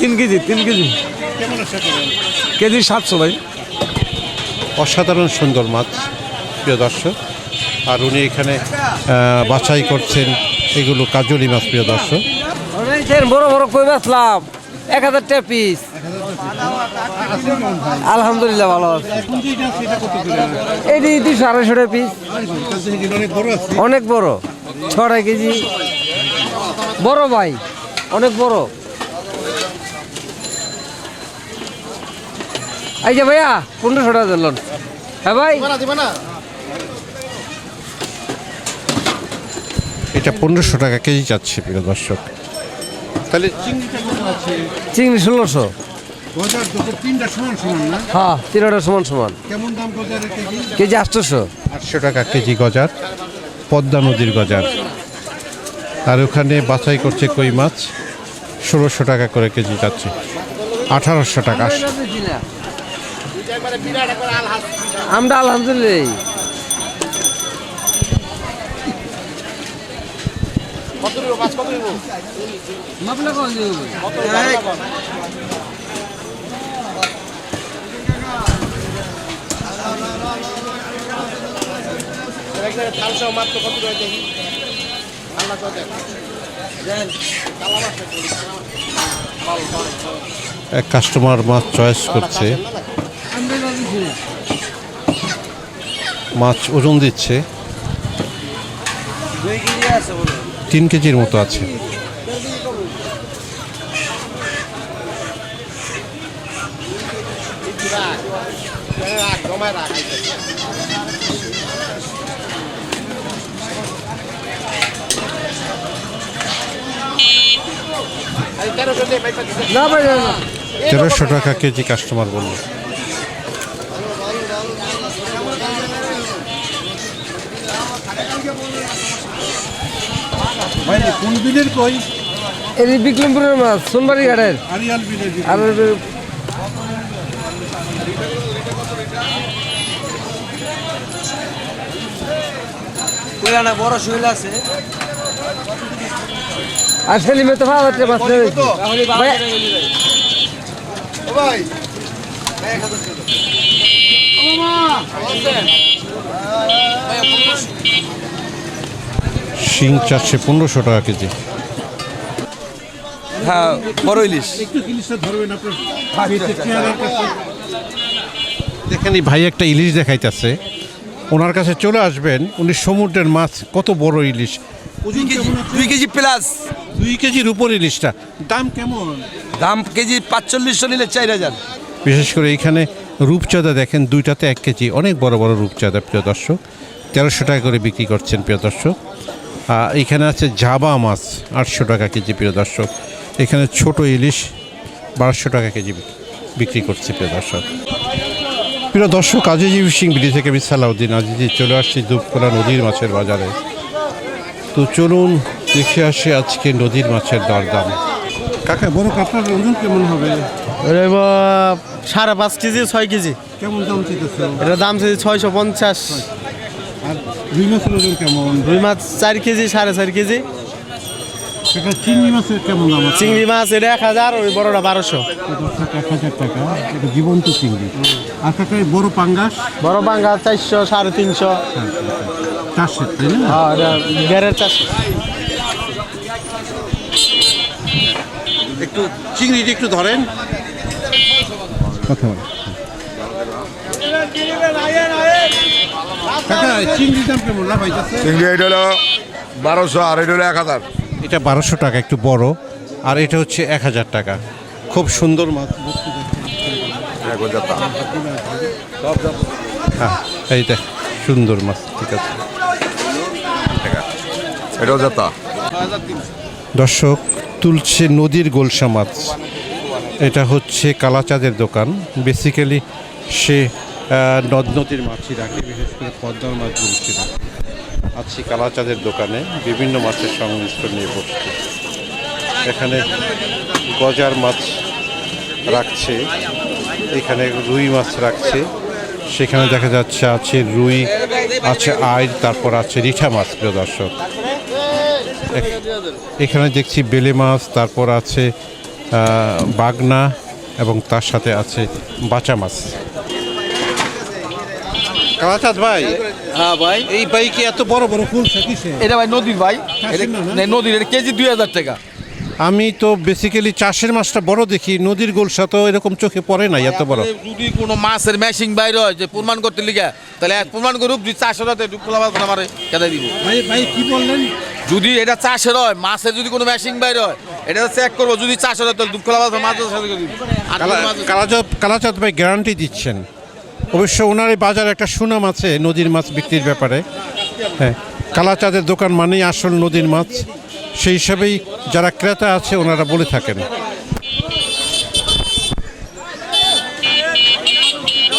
তিন কেজি তিন কেজি। কেমন আশা করেন কেজি সাতশো ভাই। অসাধারণ সুন্দর মাছ প্রিয় দর্শক। আর উনি এখানে বাছাই করছেন এগুলো কাজলি মাছ প্রিয় দর্শক। বড় বড় কই মাছ লাভ? এক হাজার টাকা পিস আলহামদুলিল্লাহ ভালো আছে। এটা কত করে? এটি দুশো আড়াইশো টাকা পিস অনেক বড় আছে। অনেক বড়। ছড়াই কেজি। বড় ভাই। অনেক বড়। এই যে ভাইয়া পনেরোশো টাকা দিলেন। হ্যাঁ ভাই। এটা পনেরোশো টাকা কেজি যাচ্ছে প্রিয় দর্শক। তাহলে চিংড়িটা কত আছে? চিংড়ি ষোলোশো। সমান সমান হ্যাঁ তিনটা সমান সমান। কেমন দাম গজারের কেজি? কেজি আটশোশো। আটশো টাকা কেজি গজার পদ্মা নদীর গজার। আর ওখানে বাছাই করছে কই মাছ? ষোলোশো টাকা করে কেজি যাচ্ছে। আঠারোশো টাকা। আমরা আলহামদুলিল্লাহ। মাপলে কত দিবে? এক কাস্টমার মাছ চয়েস করছে। মাছ ওজন দিচ্ছে। তিন কেজির মতো আছে না ভাই না, না। তেরোশো টাকা কেজি কাস্টমার বলল। কোন বিলের কই? এই বিক্রমপুরের মাছ সোনবাড়ি ঘাটের। আরিয়াল বিলের যে আর বড় শৈল আছে। আর সেলিমে তো ভালো হচ্ছে মাছ নেই। ভাই শিং চারশো পনেরোশো টাকা কেজি। হ্যাঁ বড় ইলিশ। একটু দেখেন এই ভাই একটা ইলিশ দেখাইতেছে। ওনার কাছে চলে আসবেন উনি সমুদ্রের মাছ কত বড় ইলিশ। দুই কেজি প্লাস। দুই কেজির উপর ইলিশটা দাম কেমন? দাম কেজি পাঁচচল্লিশশো নিলে চার হাজার। বিশেষ করে এইখানে রূপচাঁদা দেখেন দুইটাতে এক কেজি অনেক বড় বড় রূপচাঁদা প্রিয় দর্শক। তেরোশো টাকা করে বিক্রি করছেন প্রিয় দর্শক। আর এখানে আছে জাবা মাছ আটশো টাকা কেজি প্রিয় দর্শক। এখানে ছোট ইলিশ বারোশো টাকা কেজি বিক্রি করছে প্রিয় দর্শক। প্রিয় দর্শক আজিজি সিং বিডি থেকে আমি সালাউদ্দিন আজিজি চলে আসছি দুপকোলা নদীর মাছের বাজারে। তো চলুন দেখে আসি আজকে নদীর মাছের দরদাম। কাকা বড় কাতলার ওজন কেমন হবে? সাড়ে পাঁচ কেজি ছয় কেজি। কেমন দাম চাইতেছে? এটার দাম চাইছে ছয়শো পঞ্চাশ। আর রুই মাছের ওজন কেমন? রুই মাছ চার কেজি সাড়ে চার কেজি। কাকা চিংড়ি মাছের কেমন দাম চিংড়ি মাছ এটা এক হাজার ওই বড়টা বারোশো। এক হাজার টাকা। এটা জীবন্ত চিংড়ি। আর কাকা এই বড় পাঙ্গাস? বড় বাঙ্গা চারশো সাড়ে তিনশো। চারশো তাই না? হ্যাঁ এটা গ্যারের চারশো। একটু চিংড়িটি একটু ধরেন। কথা বলে। কাকা চিংড়ির দাম কেমন? চিংড়ি এটা হলো বারোশো আর এটা হলো এক হাজার। এটা বারোশো টাকা একটু বড়। আর এটা হচ্ছে এক হাজার টাকা। খুব সুন্দর মাছ। হ্যাঁ এই দেখ সুন্দর মাছ ঠিক আছে। এটাও যাতা দর্শক তুলছে নদীর গোলসা মাছ। এটা হচ্ছে কালাচাঁদের দোকান। বেসিক্যালি সে নদ নদীর মাছই রাখে, বিশেষ করে পদ্মার মাছ বলছি আছি কালাচাঁদের দোকানে। বিভিন্ন মাছের সংমিশ্রণ নিয়ে বসছে। এখানে গজার মাছ রাখছে। এখানে রুই মাছ রাখছে। সেখানে দেখা যাচ্ছে আছে রুই, আছে আইর তারপর আছে রিঠা মাছ, প্রিয় দর্শক। এখানে দেখছি বেলে মাছ তারপর আছে বাগনা এবং তার সাথে আছে বাচা মাছ। কালাচাঁদ ভাই হ্যাঁ ভাই। এই ভাই কি এত বড় বড় ফুল এটা ভাই নদীর ভাই। এটা- না, না? না, নদীর এটা কেজি দুই হাজার টাকা। আমি তো বেসিক্যালি চাষের মাছটা বড় দেখি নদীর গোলসা তো এরকম চোখে পড়ে না এত বড়। যদি কোনো মাছের মেশিং বাইরে হয় যে প্রমাণ করতে লিখা তাহলে প্রমাণ করুক যদি চাষের হয় ডুবলা মাছ আমার কেটে দিব। ভাই ভাই কি বললেন? যদি এটা চাষের হয় মাছের যদি কোনো মেশিং বাইরে হয় এটা চেক করব। যদি চাষের হয় তাহলে ডুবলা মাছ মাছ- কালাচাঁদ ভাই গ্যারান্টি দিচ্ছেন। অবশ্য ওনার এই বাজারে একটা সুনাম আছে নদীর মাছ বিক্রির ব্যাপারে। হ্যাঁ কালাচাঁদের দোকান মানেই আসল নদীর মাছ। সেই হিসাবেই যারা ক্রেতা আছে ওনারা বলে থাকেন।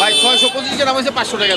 ভাই ছয়শো পঁচিশ গ্রাম হয়েছে পাঁচশো টাকা।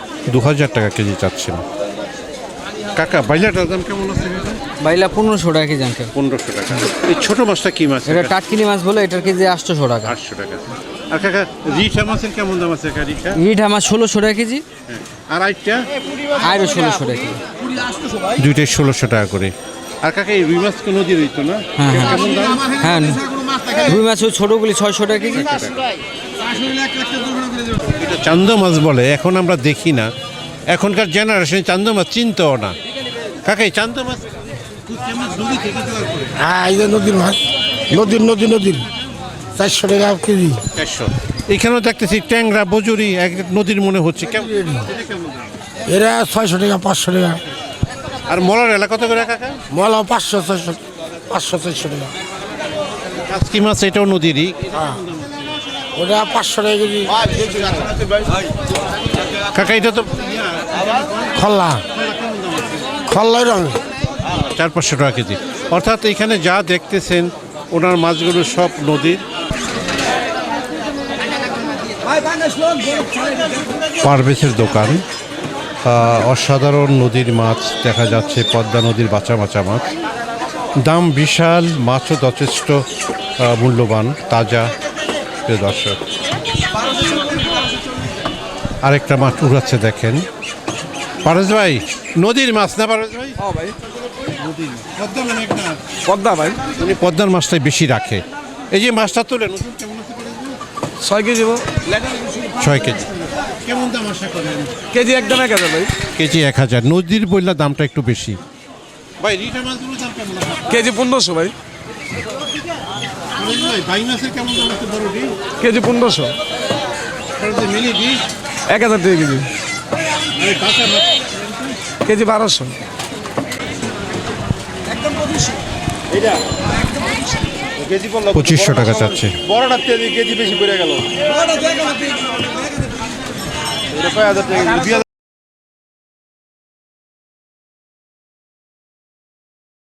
দু হাজার টাকা কেজি চাচ্ছেন কাকা বাইলাটার দাম কেমন আছে বাইলা পনেরোশো টাকা কেজি আঙ্কেল। পনেরোশো টাকা। এই ছোট মাছটা কি মাছ? এটা টাটকিনি মাছ বলে এটার কেজি আটশোশো টাকা। আটশো টাকা। আর কাকা রিঠা মাছের কেমন দাম আছে কাকা রিঠা? রিঠা মাছ ষোলোশো টাকা কেজি। আর আইটটা আরও ষোলোশো টাকা কেজি। দুইটাই ষোলোশো টাকা করে। আর কাকা এই রুই মাছ তো নদীর হইতো না? হ্যাঁ, হ্যাঁ। হ্যাঁ রুই মাছ ওই ছোটোগুলি ছয়শো টাকা কেজি। এটা চান্দ মাছ বলে এখন আমরা দেখি না। এখনকার জেনারেশন চান্দ মাছ চিনতেও না। কাকা চান্দ মাছ হ্যাঁ এই যে নদীর মাছ। নদীর নদী নদীর। চারশো টাকা কেজি। চারশো। এখানেও দেখতেছি ট্যাংরা বজুরি এক নদীর মনে হচ্ছে। কেমন? এরা ছয়শো টাকা পাঁচশো টাকা। আর মলার এলাকা কত করে কাকা? মলা পাঁচশো ছয়শো পাঁচশো চারশো টাকা। কাজকি মাছ এটাও নদীরই। ওটা পাঁচশো টাকা কেজি। কাকা এটা তো খল্লা। খল্লাই রঙ চার পাঁচশো টাকা কেজি। অর্থাৎ এখানে যা দেখতেছেন ওনার মাছগুলো সব নদীর। পারভেজের দোকান। অসাধারণ নদীর মাছ দেখা যাচ্ছে পদ্মা নদীর বাঁচা বাঁচা মাছ। দাম বিশাল মাছও যথেষ্ট মূল্যবান তাজা। প্রিয় দর্শক আরেকটা মাছ উড়াচ্ছে দেখেন। পারস ভাই নদীর মাছ না পারস ভাই? পদ্মা মানে একটা পদ্মা ভাই। উনি পদ্মার মাছটাই বেশি রাখে। এই যে মাছটা তোলেন ছয় কেজি ছয় কেজি। কেমন দাম আশা করেন? কেজি একদম এক হাজার ভাই। কেজি এক হাজার। নদীর বললে দামটা একটু বেশি। ভাই রিটা মাছগুলোর দাম কেমন? কেজি পনেরোশো ভাই ভাই বাই মাছের কেমন দাম আছে বড় ডি কেজি পনেরোশো। এক হাজার টাকা কেজি। কেজি বারোশো। পঁচিশশো। টাকা চাচ্ছে। বড়টা কেজি বেশি পড়ে গেল।